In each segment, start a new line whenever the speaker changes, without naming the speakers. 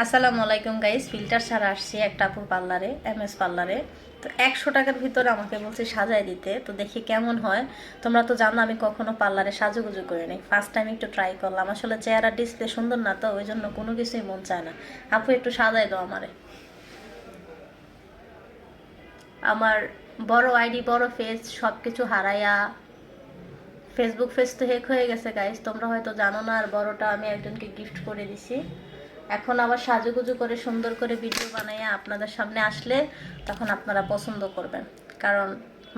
আসসালামু আলাইকুম guys filter ছাড়া আসছি একটা আপুর পার্লারে এম এস পার্লারে তো একশো টাকার ভিতরে আমাকে বলছে সাজায় দিতে, তো দেখি কেমন হয়। তোমরা তো জানো আমি কখনো পার্লারে সাজুগুজু করিনি ফার্স্ট টাইম একটু ট্রাই করলাম। আসলে চেহারা ডিসপ্লে সুন্দর না তো ওই জন্য কোনো কিছুই মন চায় না। আপু একটু সাজাই দাও আমারে। আমার বড় আইডি, বড় ফেস সব কিছু হারাইয়া ফেসবুক ফেস তো হেক হয়ে গেছে গাইস তোমরা হয়তো জানো না, আর বড়টা আমি একজনকে গিফট করে দিছি। এখন আবার সাজুগুজু করে সুন্দর করে ভিডিও বানাইয়া আপনাদের সামনে আসলে তখন আপনারা পছন্দ করবেন। কারণ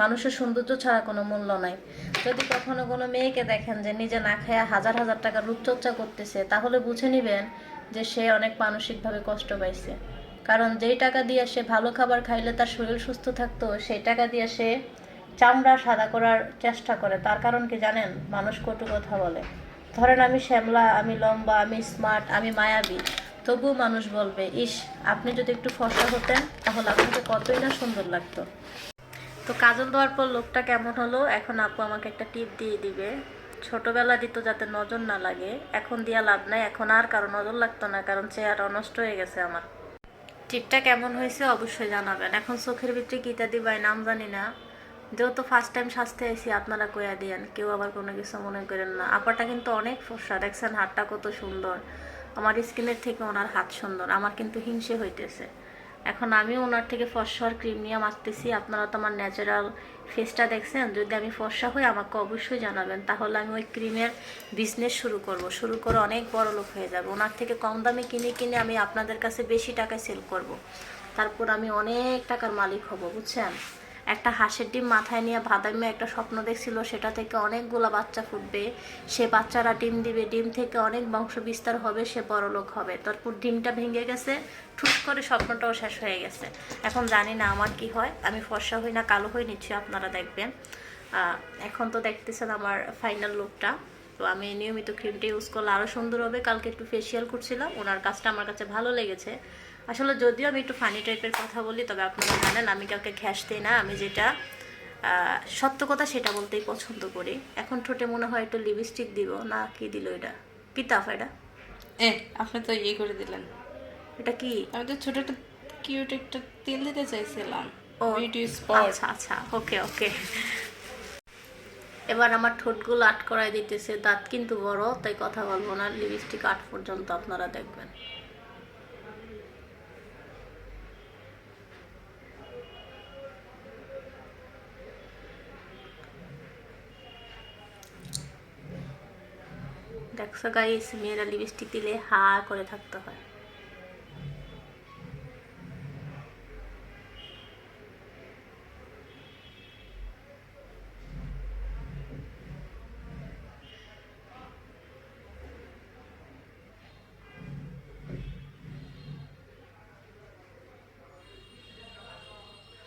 মানুষের সৌন্দর্য ছাড়া কোনো মূল্য নাই। যদি কখনো কোনো মেয়েকে দেখেন যে নিজে না খায়া হাজার হাজার টাকা রূপচর্চা করতেছে, তাহলে বুঝে নেবেন যে সে অনেক মানসিকভাবে কষ্ট পাইছে। কারণ যেই টাকা দিয়ে সে ভালো খাবার খাইলে তার শরীর সুস্থ থাকতো, সেই টাকা দিয়ে সে চামড়া সাদা করার চেষ্টা করে। তার কারণ কি জানেন? মানুষ কটু কথা বলে। ধরেন আমি শ্যামলা, আমি লম্বা, আমি স্মার্ট আমি মায়াবী। তবুও মানুষ বলবে, ইস, আপনি যদি একটু ফসা হতেন, তাহলে আপনাকে কতই না সুন্দর লাগতো। তো কাজল দেওয়ার পর লোকটা কেমন হলো? এখন আপু আমাকে একটা টিপ দিয়ে দিবে। ছোটবেলা দিত যাতে নজর না লাগে, এখন দিয়া লাভ নাই, এখন আর কারও নজর লাগতো না, কারণ চেহারা নষ্ট হয়ে গেছে আমার। টিপটা কেমন হয়েছে অবশ্যই জানাবেন। এখন চোখের ভিতরে কিতা দিবাই নাম জানি না। যেহেতু ফার্স্ট টাইম সাজতে এসি আপনারা কইয়া দিয়েন, কেউ আবার কোনো কিছু মনে করেন না। আপাটা কিন্তু অনেক ফর্সা, দেখছেন হাতটা কত সুন্দর। আমার স্কিনের থেকে ওনার হাত সুন্দর, আমার কিন্তু হিংসে হইতেছে। এখন আমি ওনার থেকে ফর্সার ক্রিম নিয়ে মারতেছি আপনারা তো আমার ন্যাচারাল ফেসটা দেখছেন, যদি আমি ফর্সা হই আমাকে অবশ্যই জানাবেন, তাহলে আমি ওই ক্রিমের বিজনেস শুরু করব। শুরু করে অনেক বড় লোক হয়ে যাবে। ওনার থেকে কম দামে কিনে কিনে আমি আপনাদের কাছে বেশি টাকায় সেল করব। তারপর আমি অনেক টাকার মালিক হব, বুঝছেন? একটা হাঁসের ডিম মাথায় নিয়ে ভাদাইমে একটা স্বপ্ন দেখছিল, সেটা থেকে অনেকগুলো বাচ্চা ফুটবে। সে বাচ্চারা ডিম দিবে, ডিম থেকে অনেক বংশ বিস্তার হবে, সে বড় লোক হবে। তারপর ডিমটা ভেঙে গেছে, ঠুস করে স্বপ্নটাও শেষ হয়ে গেছে। এখন জানি না আমার কি হয়, আমি ফর্সা হই না কালো হয়ে নিচ্ছি আপনারা দেখবেন। এখন তো দেখতেছেন আমার ফাইনাল লুকটা তো আমি নিয়মিত ক্রিমটা ইউজ করলে আরও সুন্দর হবে। কালকে একটু ফেসিয়াল করছিলাম, ওনার কাজটা আমার কাছে ভালো লেগেছে। আসলে যদিও আমি একটু ফানি টাইপের কথা বলি তবে আপনারা জানেন আমি কাউকে ঘ্যাস দিই না আমি যেটা সত্য কথা সেটা বলতেই পছন্দ করি। এখন ঠোঁটে মনে হয় একটু লিপস্টিক দিব না কি দিল এটা? পিতাফ এটা?
এ আপনি তো ইয়ে করে দিলেন।
এটা কি?
আমি তো ছোট একটা কিউট একটা তেল দিতে চাইছিলাম।
ও আচ্ছা আচ্ছা ওকে ওকে এবার আমার ঠোঁটগুলো আট করাই দিতেছে দাঁত কিন্তু বড় তাই কথা বলব না লিপস্টিক আট পর্যন্ত আপনারা দেখবেন। দেখছ গাইস মেয়েরা লিপস্টিক দিলে হা করে থাকতে হয়।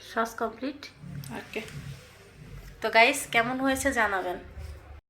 সস কমপ্লিট
ওকে
তো গাইস কেমন হয়েছে জানাবেন।